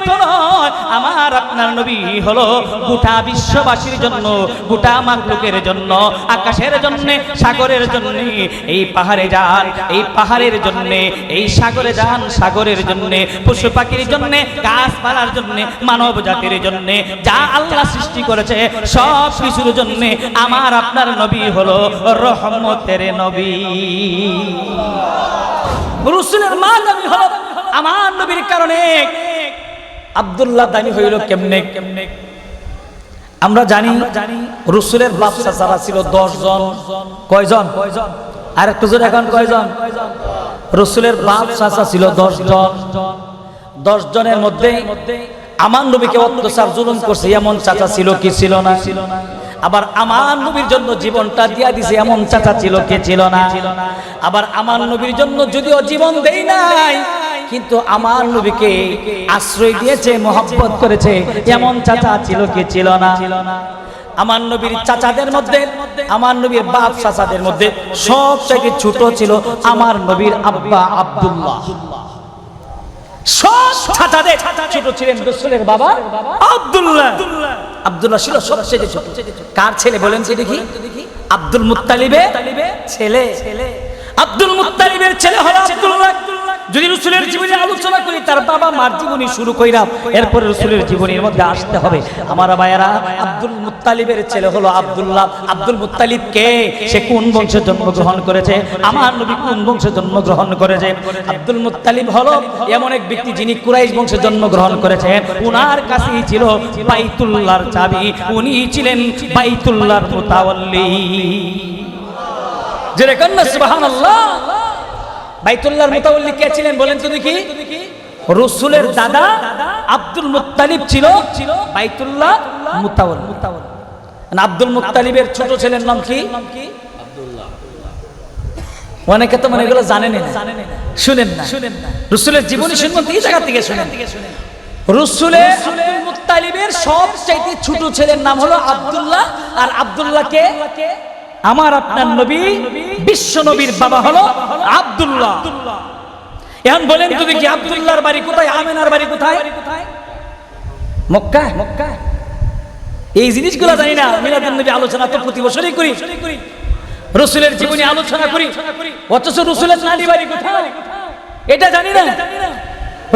মতো নয়। আমার আপনার নবী হলো গোটা বিশ্ববাসীর জন্য, গোটা মাকলুকের জন্য, আকাশের জন্য, সাগরের জন্য, এই পাহাড়ে যান, এই পাহাড়ের জন্য, এই সাগরে যান, সাগরের জন্য, পশু পাখির জন্য, গাছপালার জন্য, মানব জাতির জন্য, যা আল্লাহ সৃষ্টি করেছে, সব কিছুর জন্য আমার আপনার নবী হলো রহমতের নবী। রসুলের মা নবী হলো আমার নবীর কারণে আব্দুল্লাহ দানি হইল কেমনে? কেমনে? আমরা জানি জানি রসুলের বাপ চাচারা ছিল দশ জন। কয়জন? কয়জন? আর একটু জোরে এখন কয়জন? রসুলের বাপ চাচা ছিল দশ জন। দশ জনের মধ্যে আমার নবীকে অত্যাচার জুলুম করছে এমন চাচা ছিল কি ছিল না? ছিল না। আবার আমার নবীর জন্য জীবনটা দিয়া দিছে এমন চাচা ছিল কে ছিল না? আবার আমার নবীর জন্য যদিও জীবন দেই নাই কিন্তু আমার নবীকে আশ্রয় দিয়েছে মোহাব্বত করেছে। এমন চাচা ছিল কে ছিল না? আমার নবীর চাচাদের মধ্যে আমার নবীর বাপ চাচাদের মধ্যে সবথেকে ছোট ছিল আমার নবীর আব্বা আব্দুল্লাহ। সব চাচাদের ছোট ছিলেন রসুলের বাবা আব্দুল্লাহ। আব্দুল্লাহ। ছিল সবচেয়ে ছোট। কার ছেলে বলেন সে দেখি? আব্দুল মুত্তালিবে ছেলে। আব্দুল মুত্তালিবের ছেলে হলো আব্দুল্লাহ। যদি রসুলের জীবনী আলোচনা করি, তার বাবা মার জীবনী শুরু কইরা এরপরে রসুলের জীবনীর মধ্যে আসতে হবে। আমার ভাইয়েরা, আব্দুল মুত্তালিবের ছেলে হলো আব্দুল্লাহ। আব্দুল মুত্তালিব কে? সে কোন বংশে জন্মগ্রহণ করেছে? আমার নবী কোন বংশে জন্মগ্রহণ করেছে আব্দুল মুত্তালিব হলো এমন এক ব্যক্তি যিনি কুরাইশ বংশে জন্মগ্রহণ করেছেন। উনার কাছেই ছিল বাইতুল্লাহর চাবি। উনি ছিলেন বাইতুল্লাহর মুতাওয়াল্লি। যেরকম না সুবহানাল্লাহ। বাইতুল্লাহর মুতাওয়াল্লি কে ছিলেন বলেন তো দেখি? রসুলের দাদা আব্দুল মুত্তালিব ছিল বাইতুল্লাহ মুতাওয়াল্লি মানে আব্দুল মুত্তালিবের ছোট ছেলের নাম কি? অনেকে তো মানে এগুলো জানেন না। শুনেন না। শুনেন না। রসুলের জীবনী শুনবেন এই জায়গা থেকে শুনেন। রসুলের মুত্তালিবের সব চাইতে ছোট ছেলের নাম হলো আব্দুল্লাহ। আর আব্দুল্লাহকে আমার আপনার নবী বিশ্ব নবীর বাবা হলো আব্দুল্লাহ। এখন বলেন তো দেখি আব্দুল্লাহর বাড়ি কোথায়, আমেনার বাড়ি কোথায়? মক্কা মক্কা এই জিনিসগুলো জানি না, মিলাদুন নবী আলোচনা তো প্রতি বছরই করি। রসুলের জীবনী আলোচনা করি। অথচ রসুলের নানি বাড়ি কোথায়? এটা জানি না।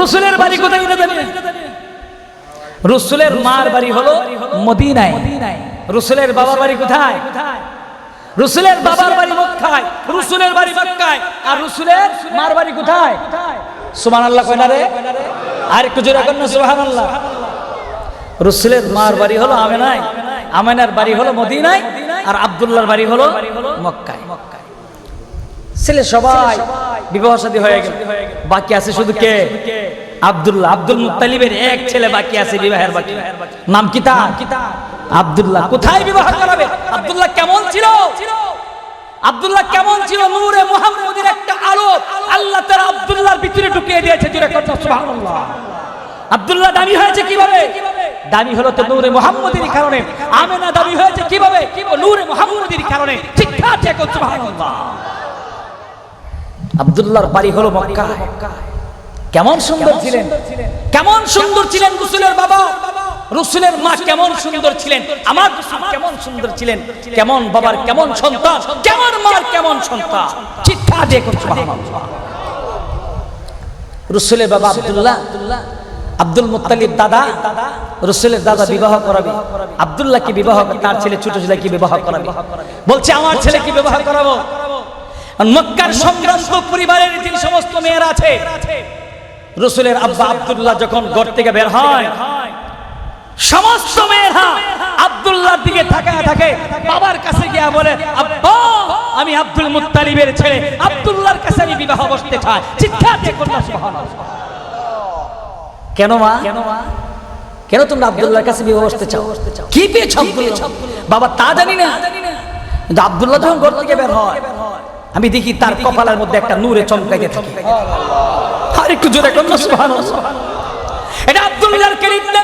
রসুলের বাড়ি কোথায় এটা জানি না। রসুলের মার বাড়ি হলো মদিনায়। রসুলের বাবার বাড়ি কোথায়? রসুলের বাবার বাড়ি মক্কায়, রসুলের বাড়ি মক্কায়, আর রসুলের মার বাড়ি কোথায়? সুবহান আল্লাহ না রে? আর একটু জোরে কর না সুবহান আল্লাহ রসুলের মার বাড়ি হলো আমেনায়, আমেনার বাড়ি হলো মদিনায়, আর আব্দুল্লাহর বাড়ি হলো মক্কায়। ছেলে সবাই বিবাহ শাদী হয়ে গেল। বাকি আছে শুধু কে? আব্দুল্লাহ। আব্দুল মুত্তালিবের এক ছেলে বাকি আছে, বিবাহের বাকি। নাম কি তার? আব্দুল্লাহ কোথায় বিবাহ করাবে? আব্দুল্লাহ কেমন ছিল? আব্দুল্লাহ কেমন ছিল? নূরে মুহাম্মদের একটা আলো আল্লাহ তার আব্দুল্লাহর ভিতরে ঢুকিয়ে দিয়েছে। জুড়ে কথা সুবহানাল্লাহ। আব্দুল্লাহ দামি হয়েছে কীভাবে? দামি হলো তো নূরে মুহাম্মদের কারণে। আমেনা দামি হয়েছে কীভাবে? নূরে মুহাম্মদের কারণে। শিক্ষা চেক সুবহানাল্লাহ। আব্দুল্লাহর বাড়ি হলো মক্কা কেমন সুন্দর ছিলেন? কেমন সুন্দর ছিলেন রসুলের বাবা? রসুলের মা কেমন সুন্দর ছিলেন? আমার কেমন সুন্দর ছিলেন? কেমন বাবার কেমন সন্তান? কেমন মার কেমন সন্তান? চিৎকার দিয়ে করছে রসুলের বাবা আব্দুল্লাহ, আব্দুল মুত্তালিব দাদা, রসুলের দাদা বিবাহ করাবে। আব্দুল্লাহ কি বিবাহ তার ছেলে ছোট বিবাহ করাবে। বলছে, আমার ছেলে কি বিবাহ করাবো। মক্কার সম্ভ্রান্ত পরিবারের যে সমস্ত মেয়েরা আছে, রসুলের আব্বা আব্দুল্লাহ যখন ঘর থেকে বের হয় সমস্ত মেয়েরা আব্দুল্লাহর দিকে তাকায় থাকে। বাবার কাছে গিয়া বলে আব্বা আমি আব্দুল মুত্তালিবের ছেলে। আব্দুল্লাহর কাছে আমি বিবাহ বসতে চাই। চিৎকার দিয়ে কন্যা কেন মা? কেন মা? কেন তোমরা আব্দুল্লাহর কাছে বিবাহ বসতে চাও? কি পেয়েছ আব্দুল্লাহ? বাবা তা জানি না। কিন্তু আব্দুল্লাহ যখন ঘর থেকে বের হয় আমি দেখি তার কপালের মধ্যে একটা নূরে চমকাইতে থাকে। আর একটু জোরে করুন সুবহানাল্লাহ। এটা আব্দুল্লাহর ক্রেডিট না।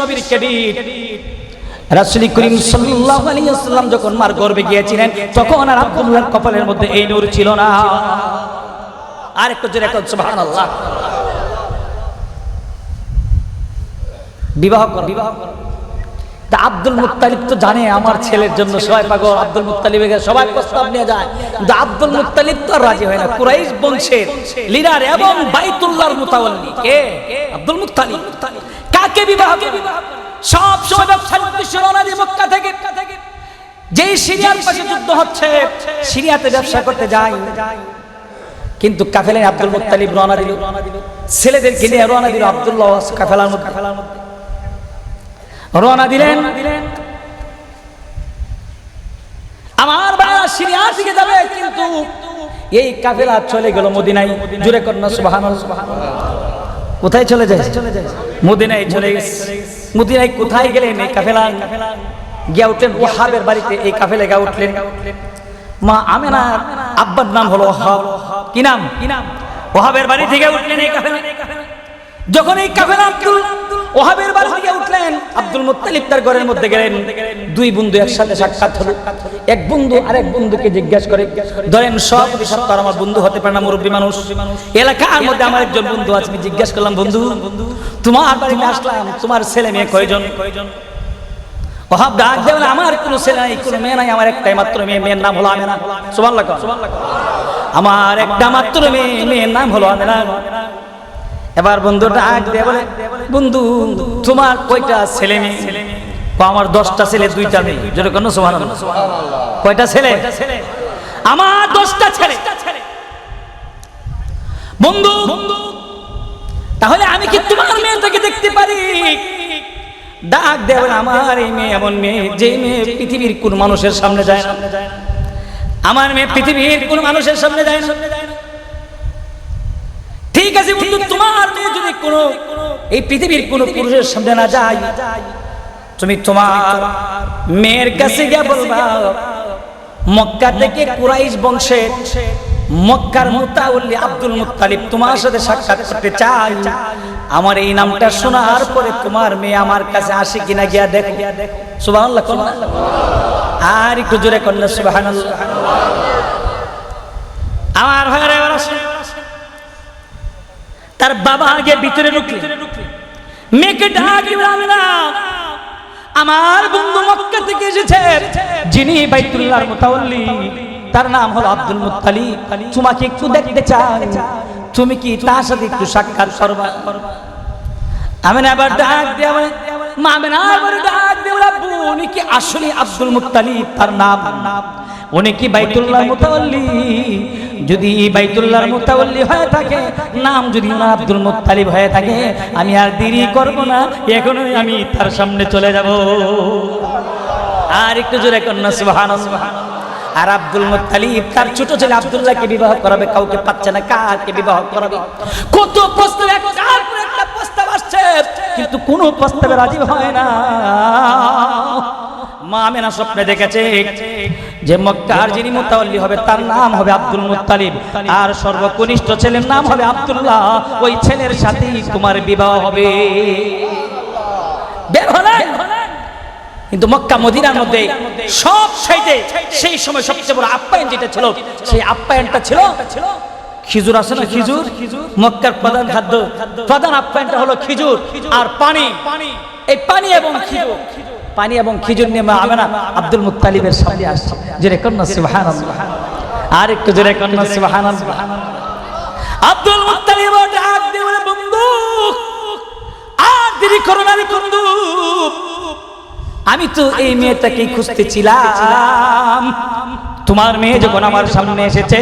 নবী বিশ্ব নবীর ক্রেডিট করিম যখন মার গিয়েছিলেন, তখন আর কপালের মধ্যে এই নূর ছিল না। আর একটু জোরে বিবাহ কর বিবাহ কর। তা আব্দুল মুত্তালিব তো জানে আমার ছেলের জন্য সবাই পাগল। আব্দুল মুত্তালিবের সবাই প্রস্তাব নিয়ে যায়। কিন্তু আব্দুল মুত্তালিব তো রাজি হয় না। কুরাইশ বংশের লিডার এবং বাইতুল্লাহর মুতাওয়াল্লি। কে? Abdul Muttalib. কাকে বিবাহ সব সময় ব্যবসার উদ্দেশ্য রওনা দিয়ে মক্কা থেকে। যেই সিরিয়ার পাশে যুদ্ধ হচ্ছে, সিরিয়াতে ব্যবসা করতে যায়। কিন্তু কাফেলে আব্দুল মুত্তালিব রওনা দিল। ছেলেদেরকে নিয়ে রওনা দিল আব্দুল্লাহ কাফেলার মধ্যে। রওনা দিলেন। আমার বাবা সিরিয়া থেকে যাবে, কিন্তু এই কাফেলা চলে গেল মদিনায়। জুড়ে কন্যা সুবহানাল্লাহ। কোথায় চলে যায়? মদিনায় চলে গেছে। মদিনায় কোথায় গেলেন এই কাফেলা? গিয়া উঠলেন ওহাবের বাড়িতে এই কাফেলে গা উঠলেন। মা আমেনা আব্বার নাম হলো ওহাব কি নাম? কি নাম? ওহাবের বাড়ি থেকে উঠলেন এই কাফেলা। যখন এই কাফেলা আব্দুল ওহাবের বাড়ি থেকে উঠলেন আব্দুল মুত্তালিব তার ঘরের মধ্যে গেলেন। দুই বন্ধু একসাথে সাক্ষাৎ হলো। এক বন্ধু আরেক বন্ধুকে জিজ্ঞাসা করে, ধরেন সব সব আর আমার বন্ধু হতে পারে না, মুরব্বী মানুষ। এলাকার মধ্যে আমার একজন বন্ধু আছে, আমি জিজ্ঞাসা করলাম, বন্ধু, তোমার বাড়িতে আসলাম, তোমার ছেলে মেয়ে কয়জন? কয়জন ওহাব ডাক আমার কোনো ছেলে নাই, কোনো মেয়ে নাই, আমার একটাই মাত্র মেয়ে, মেয়ের নাম আমার একটা মাত্র মেয়ে, মেয়ের নাম হলো এবার বন্ধু ডাক দিয়ে বন্ধু, তোমার কয়টা ছেলে মেয়ে? আমার দশটা ছেলে দুইটা মেয়ে। যেটা কোনো সমান কয়টা ছেলে? আমার দশটা ছেলে। বন্ধু তাহলে আমি কি তোমার মেয়েটাকে দেখতে পারি? ডাক দেব আমার এই মেয়ে এমন মেয়ে যে মেয়ে পৃথিবীর কোন মানুষের সামনে যায় না। আমার মেয়ে পৃথিবীর কোন মানুষের সামনে যায় না। ঠিক আছে বন্ধু তোমার মেয়ে যদি কোনো এই পৃথিবীর কোন পুরুষের সামনে না যায় তুমি তোমার মেয়ের কাছে গিয়ে বলবা, মক্কা থেকে কুরাইশ বংশের মক্কার মুতাউল্লি আব্দুল মুত্তালিব তোমার সাথে সাক্ষাৎ করতে চাই। আমার এই নামটা শোনার পরে তোমার মেয়ে আমার কাছে আসে কিনা গিয়া দেখো। সুবহানাল্লাহ আর একটু জোরে কন্যা সুবহানাল্লাহ। আমার ভাইরা এবার আসে। তার বাবা আগে ভিতরে ঢুকলেন মেয়েকে ডাক না। আমার বন্ধু মক্কা থেকে এসেছে। যিনি বাইতুল্লাহর মুতাওয়াল্লি তার নাম হলো আব্দুল মুত্তালিব। তোমাকে একটু দেখতে চাই। তুমি কি তার সাথে একটু সাক্ষাৎ করবা? আমি আবার ডাক দিয়ে আমার মা আমি না আবার ডাক দিয়ে আব্বু, উনি কি আসলে আব্দুল মুত্তালিব? তার নাম? উনি কি বাইতুল্লাহর মুতাওয়াল্লি যদি বাইতুল্লাহর মুতাওয়াল্লি হয়ে থাকে, নাম যদি ওনার আব্দুল মুত্তালিব হয়ে থাকে, আমি আর দেরি করব না, এখনই আমি তার সামনে চলে যাব। আর একটু জোরে কন্যা, সুবহানাল্লাহ। আর আব্দুল মুত্তালিব, তার ছোট ছেলে আব্দুল্লাহকে বিবাহ করাবে, কাউকে পাচ্ছে না, কাকে বিবাহ করাবে? কত প্রস্তাব প্রস্তাব আসছে, কিন্তু কোনো প্রস্তাবে রাজি হয় না। মা আমেনা স্বপ্নে দেখেছে যে মক্কার যিনি মুতাওয়াল্লি হবে, তার নাম হবে আব্দুল মুত্তালিব। আর সর্বকনিষ্ঠ ছেলের নাম হবে আব্দুল্লাহ। ওই ছেলের সাথেই তোমার বিবাহ হবে। কিন্তু মক্কা, মদিনার মধ্যে সব সাইডে সেই সময় সবচেয়ে বড় আপ্যায়ন যেটা ছিল, সেই আপ্যায়নটা ছিল খিজুর আছে না খিজুর? মক্কার প্রধান খাদ্য, প্রধান আপ্যায়নটা হলো খিজুর আর পানি। এই পানি এবং খিজুর। পানি এবং খিজুর নিয়ে মা আমেনা আব্দুল মুত্তালিবের সামনে আসছে। জোরে কন্যা, সুবহানাল্লাহ। আর একটু জোরে কন্যা, সুবহানাল্লাহ। আব্দুল মুত্তালিব ডাক দিয়ে বন্ধু, আর দেরি করো না বন্ধু। আমি তো এই মেয়েটাকে খুঁজতেছিলাম। তোমার মেয়ে যখন আমার সামনে এসেছে,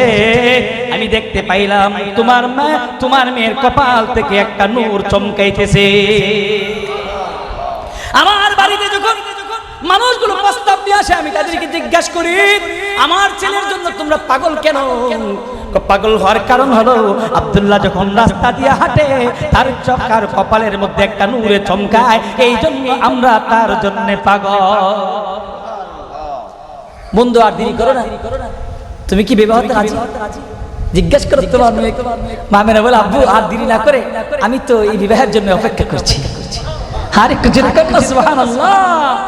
আমি দেখতে পাইলাম, তোমার মা তোমার মেয়ের কপাল থেকে একটা নূর চমকাইতেছে। আমার বাড়িতে যখন মানুষগুলো প্রস্তাব দিয়ে আসে আমি তাদেরকে জিজ্ঞাসা করি আমার ছেলের জন্য তোমরা পাগল কেন? পাগল হওয়ার কারণ হলো আব্দুল্লাহ যখন রাস্তা দিয়ে হাঁটে তার চকার কপালের মধ্যে একটা নূরে চমকায় এই জন্য আমরা তার জন্য পাগল। বন্ধু আর দেরি করো না। তুমি কি বিবাহ রাজি? জিজ্ঞেস করো তোমার মেয়ে মামেরা বলে আব্বু আর দেরি না করে আমি তো এই বিবাহের জন্য অপেক্ষা করছি। আর একটু জোরে কর না সুবহানাল্লাহ।